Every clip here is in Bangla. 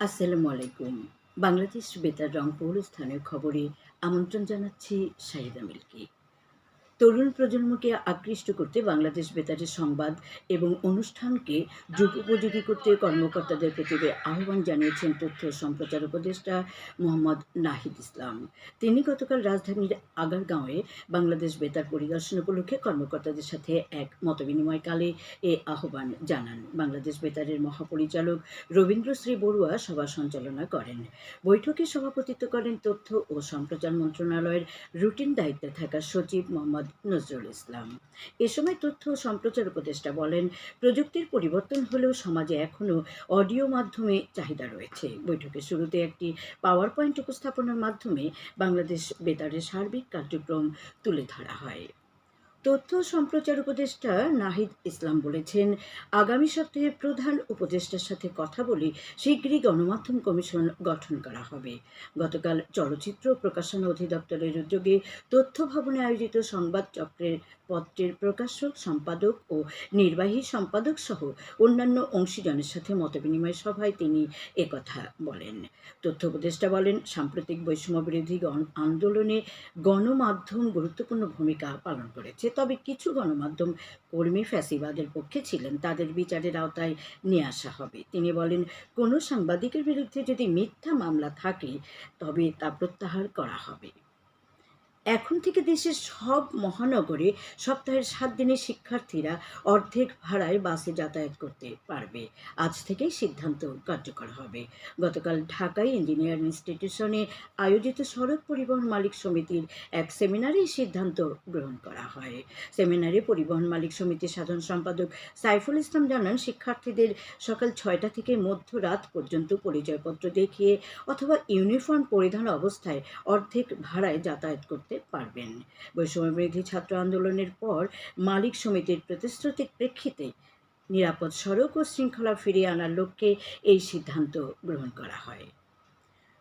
আসসালামু আলাইকুম। বাংলাদেশ বেতার রংপুর স্থানীয় খবরে আমন্ত্রণ জানাচ্ছি শাহিদা মিল্কি। তরুণ প্রজন্মকে আকৃষ্ট করতে বাংলাদেশ বেতারের সংবাদ এবং অনুষ্ঠানকে যুগোপযোগী করতে কর্মকর্তাদের প্রতি আহ্বান জানিয়েছেন তথ্য সম্প্রচার উপদেষ্টা মোহাম্মদ নাহিদ ইসলাম। তিনি গতকাল রাজধানীর আগারগাঁওয়ে বাংলাদেশ বেতার পরিদর্শন উপলক্ষে কর্মকর্তাদের সাথে এক মতবিনিময়কালে এ আহ্বান জানান। বাংলাদেশ বেতারের মহাপরিচালক রবীন্দ্রশ্রী বড়ুয়া সভা সঞ্চালনা করেন। বৈঠকে সভাপতিত্ব করেন তথ্য ও সম্প্রচার মন্ত্রণালয়ের রুটিন দায়িত্বে থাকা সচিব মোহাম্মদ নজরুল ইসলাম। এ সময় তথ্য ও সম্প্রচার উপদেষ্টা বলেন, প্রযুক্তির পরিবর্তন হলেও সমাজে এখনও অডিও মাধ্যমে চাহিদা রয়েছে। বৈঠকের শুরুতে একটি পাওয়ার পয়েন্ট উপস্থাপনার মাধ্যমে বাংলাদেশ বেতারের সার্বিক কার্যক্রম তুলে ধরা হয়। তথ্য সম্প্রচার উপদেষ্টা নাহিদ ইসলাম বলেছেন, আগামী সপ্তাহে প্রধান উপদেষ্টার সাথে কথা বলে শীঘ্রই গণমাধ্যম কমিশন গঠন করা হবে। গতকাল চলচ্চিত্র প্রকাশনা অধিদপ্তরের উদ্যোগে তথ্য ভবনে আয়োজিত সংবাদ চক্রের পত্রের প্রকাশক, সম্পাদক ও নির্বাহী সম্পাদক সহ অন্যান্য অংশীজনের সাথে মতবিনিময় সভায় তিনি একথা বলেন। তথ্য উপদেষ্টা বলেন, সাম্প্রতিক বৈষম্য বিরোধী আন্দোলনে গণমাধ্যম গুরুত্বপূর্ণ ভূমিকা পালন করেছে। তবে কিছু গণমাধ্যম কর্মী ফ্যাসিবাদের পক্ষে ছিলেন, তাদের বিচারের আওতায় নিয়ে আসা হবে। তিনি বলেন, কোনো সাংবাদিকের বিরুদ্ধে যদি মিথ্যা মামলা থাকে, তবে তা প্রত্যাহার করা হবে। এখন থেকে দেশের সব মহানগরে সপ্তাহের সাত দিনে শিক্ষার্থীরা অর্ধেক ভাড়ায় বাসে যাতায়াত করতে পারবে। আজ থেকেই সিদ্ধান্ত কার্যকর হবে। গতকাল ঢাকায় ইঞ্জিনিয়ার ইনস্টিটিউশনে আয়োজিত সড়ক পরিবহন মালিক সমিতির এক সেমিনারে সিদ্ধান্ত গ্রহণ করা হয়। সেমিনারে পরিবহন মালিক সমিতির সাধারণ সম্পাদক সাইফুল ইসলাম জানান, শিক্ষার্থীদের সকাল ছয়টা থেকে মধ্যরাত পর্যন্ত পরিচয়পত্র দেখিয়ে অথবা ইউনিফর্ম পরিধান অবস্থায় অর্ধেক ভাড়ায় যাতায়াত করতে পারবেন। বৈষম্য বিরোধী ছাত্র আন্দোলনের পর মালিক সমিতির প্রতিশ্রুতির প্রেক্ষিতে নিরাপদ সড়ক ও শৃঙ্খলা ফিরিয়ে আনার লক্ষ্যে এই সিদ্ধান্ত গ্রহণ করা হয়।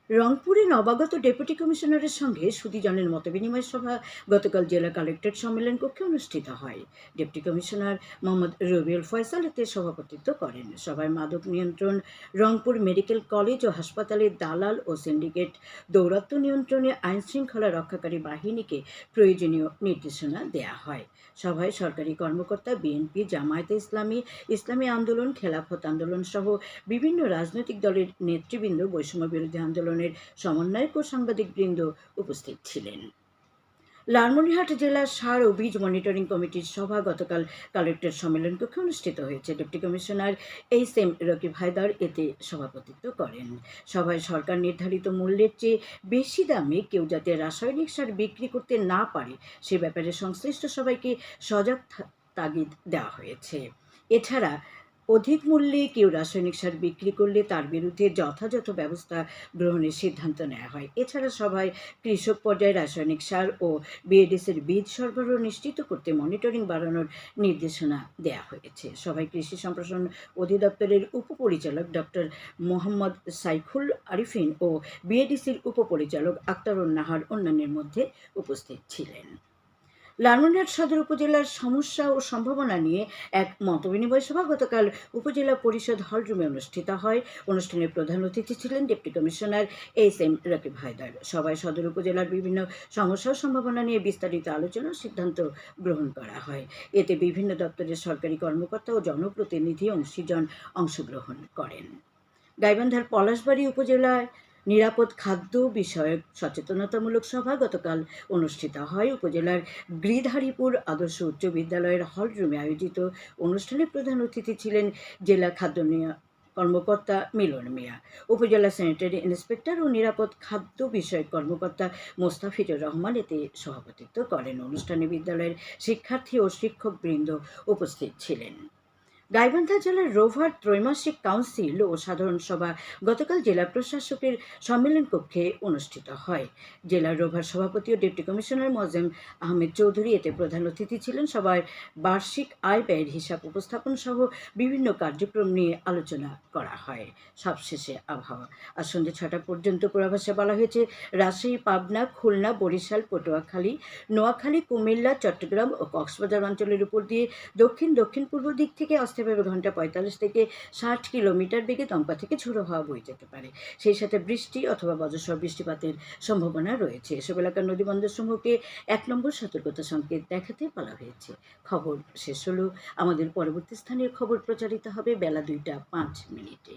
রংপুরে নবাগত ডেপুটি কমিশনারের সঙ্গে সুদীজনের মতবিনিময় সভা গতকাল জেলা কালেক্টরেট সম্মেলন কক্ষে অনুষ্ঠিত হয়। ডেপুটি কমিশনার মোহাম্মদ রবিউল ফয়সাল এতে সভাপতিত্ব করেন। সভায় মাদক নিয়ন্ত্রণ, রংপুর মেডিকেল কলেজ ও হাসপাতালের দালাল ও সিন্ডিকেট দৌরাত্ম্য নিয়ন্ত্রণে আইন শৃঙ্খলা রক্ষাকারী বাহিনীকে প্রয়োজনীয় নির্দেশনা দেয়া হয়। সভায় সরকারি কর্মকর্তা, বিএনপি, জামায়াতে ইসলামী ইসলামী আন্দোলন, খেলাফত আন্দোলন সহ বিভিন্ন রাজনৈতিক দলের নেতৃবৃন্দ বৈষম্য বিরোধী আন্দোলনের সমন্বয়ক ও সাংবাদিকবৃন্দ উপস্থিত ছিলেন। লালমনিরহাট জেলার সার ও বীজ মনিটরিং কমিটির সভা গতকাল কালেক্টর সম্মেলন কক্ষে অনুষ্ঠিত হয়েছে। Deputy commissioner H M Rakib Haider এতে সভাপতিত্ব করেন। সভায় সরকার নির্ধারিত মূল্যের চেয়ে বেশি দামে কেউ যাতে রাসায়নিক সার বিক্রি করতে না পারে, সে ব্যাপারে সংশ্লিষ্ট সবাইকে সজাগ তাগিদ দেওয়া হয়েছে। এছাড়া অধিক মূল্যে কেউ রাসায়নিক সার বিক্রি করলে তার বিরুদ্ধে যথাযথ ব্যবস্থা গ্রহণের সিদ্ধান্ত নেওয়া হয়। এছাড়া সভায় কৃষক পর্যায়ে রাসায়নিক সার ও বিএডিসের বীজ সরবরাহ নিশ্চিত করতে মনিটরিং বাড়ানোর নির্দেশনা দেওয়া হয়েছে। সভায় কৃষি সম্প্রসারণ অধিদপ্তরের উপপরিচালক ডক্টর মোহাম্মদ সাইফুল আরিফিন ও বিএডিসির উপপরিচালক আক্তারুন নাহার অন্যান্যের মধ্যে উপস্থিত ছিলেন। লালমনিরহাট সদর উপজেলার সমস্যা ও সম্ভাবনা নিয়ে এক মতবিনিময় সভা গতকাল উপজেলা পরিষদ হল রুমে অনুষ্ঠিত হয়। অনুষ্ঠানে প্রধান অতিথি ছিলেন deputy commissioner H M Rakib Haider. সভায় সদর উপজেলার বিভিন্ন সমস্যা ও সম্ভাবনা নিয়ে বিস্তারিত আলোচনা সিদ্ধান্ত গ্রহণ করা হয়। এতে বিভিন্ন দপ্তরের সরকারি কর্মকর্তা ও জনপ্রতিনিধি অংশীজন অংশগ্রহণ করেন। গাইবান্ধার পলাশবাড়ি উপজেলায় নিরাপদ খাদ্য বিষয়ক সচেতনতামূলক সভা গতকাল অনুষ্ঠিত হয়। উপজেলার গৃধারীপুর আদর্শ উচ্চ বিদ্যালয়ের হল রুমে আয়োজিত অনুষ্ঠানে প্রধান অতিথি ছিলেন জেলা খাদ্য কর্মকর্তা মিলন মিয়া। উপজেলা স্যানিটারি ইন্সপেক্টর ও নিরাপদ খাদ্য বিষয়ক কর্মকর্তা মোস্তাফিজুর রহমান এতে সভাপতিত্ব করেন। অনুষ্ঠানে বিদ্যালয়ের শিক্ষার্থী ও শিক্ষকবৃন্দ উপস্থিত ছিলেন। গাইবান্ধা জেলার রোভার ত্রৈমাসিক কাউন্সিল ও সাধারণ সভা গতকাল জেলা প্রশাসকের সম্মেলন কক্ষে অনুষ্ঠিত হয়। জেলার রোভার সভাপতি ও ডেপুটি কমিশনার মোয়াজ্জেম আহমেদ চৌধুরী এতে প্রধান অতিথি ছিলেন। সভায় বার্ষিক আয় ব্যয়ের হিসাব উপস্থাপন সহ বিভিন্ন কার্যক্রম নিয়ে আলোচনা করা হয়। সবশেষে আবহাওয়া। আজ সন্ধ্যে ছটা পর্যন্ত পূর্বাভাসে বলা হয়েছে, রাজশাহী, পাবনা, খুলনা, বরিশাল, পটুয়াখালী, নোয়াখালী, কুমিল্লা, চট্টগ্রাম ও কক্সবাজার অঞ্চলের উপর দিয়ে দক্ষিণ দক্ষিণ পূর্ব দিক থেকে আসতে পারে ঘণ্টা পঁয়তাল্লিশ থেকে ষাট কিলোমিটার বেগে দমকা থেকে ঝোড়ো হওয়া বয়ে যেতে পারে। সেই সাথে বৃষ্টি অথবা বজ্রসহ বৃষ্টিপাতের সম্ভাবনা রয়েছে। এসব এলাকার নদীবন্দরসমূহকে এক নম্বর সতর্কতা সংকেত দেখাতে বলা হয়েছে। খবর শেষ হলো। আমাদের পরবর্তী স্থানীয় খবর প্রচারিত হবে বেলা দুইটা পাঁচ মিনিটে।